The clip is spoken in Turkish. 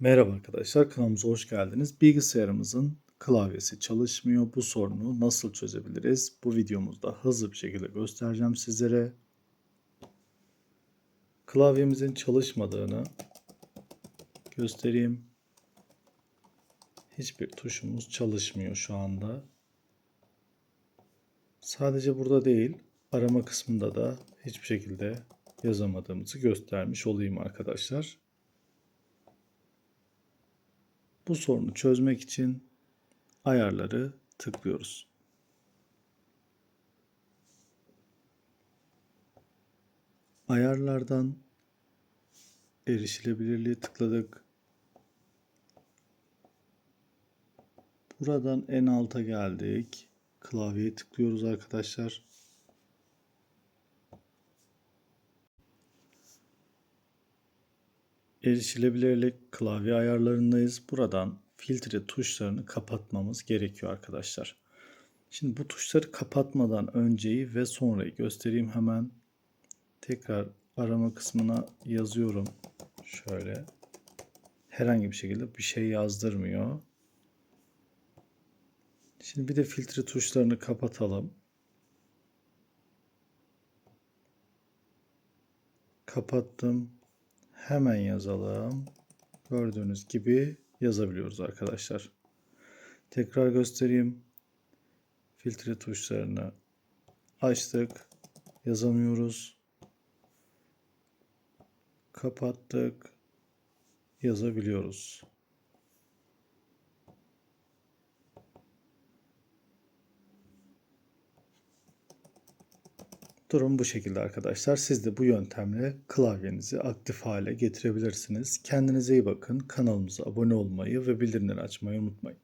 Merhaba arkadaşlar, kanalımıza hoş geldiniz. Bilgisayarımızın klavyesi çalışmıyor. Bu sorunu nasıl çözebiliriz? Bu videomuzda hızlı bir şekilde göstereceğim sizlere. Klavyemizin çalışmadığını göstereyim. Hiçbir tuşumuz çalışmıyor şu anda. Sadece burada değil, arama kısmında da hiçbir şekilde yazamadığımızı göstermiş olayım arkadaşlar. Bu sorunu çözmek için ayarları tıklıyoruz. Ayarlardan erişilebilirliği tıkladık. Buradan en alta geldik. Klavyeye tıklıyoruz arkadaşlar. Erişilebilirlik klavye ayarlarındayız. Buradan filtre tuşlarını kapatmamız gerekiyor arkadaşlar. Şimdi bu tuşları kapatmadan önceyi ve sonrayı göstereyim hemen. Tekrar arama kısmına yazıyorum. Şöyle. Herhangi bir şekilde bir şey yazdırmıyor. Şimdi bir de filtre tuşlarını kapatalım. Kapattım. Hemen yazalım. Gördüğünüz gibi yazabiliyoruz arkadaşlar. Tekrar göstereyim. Filtre tuşlarını açtık. Yazamıyoruz. Kapattık. Yazabiliyoruz. Durum bu şekilde arkadaşlar. Siz de bu yöntemle klavyenizi aktif hale getirebilirsiniz. Kendinize iyi bakın. Kanalımıza abone olmayı ve bildirimleri açmayı unutmayın.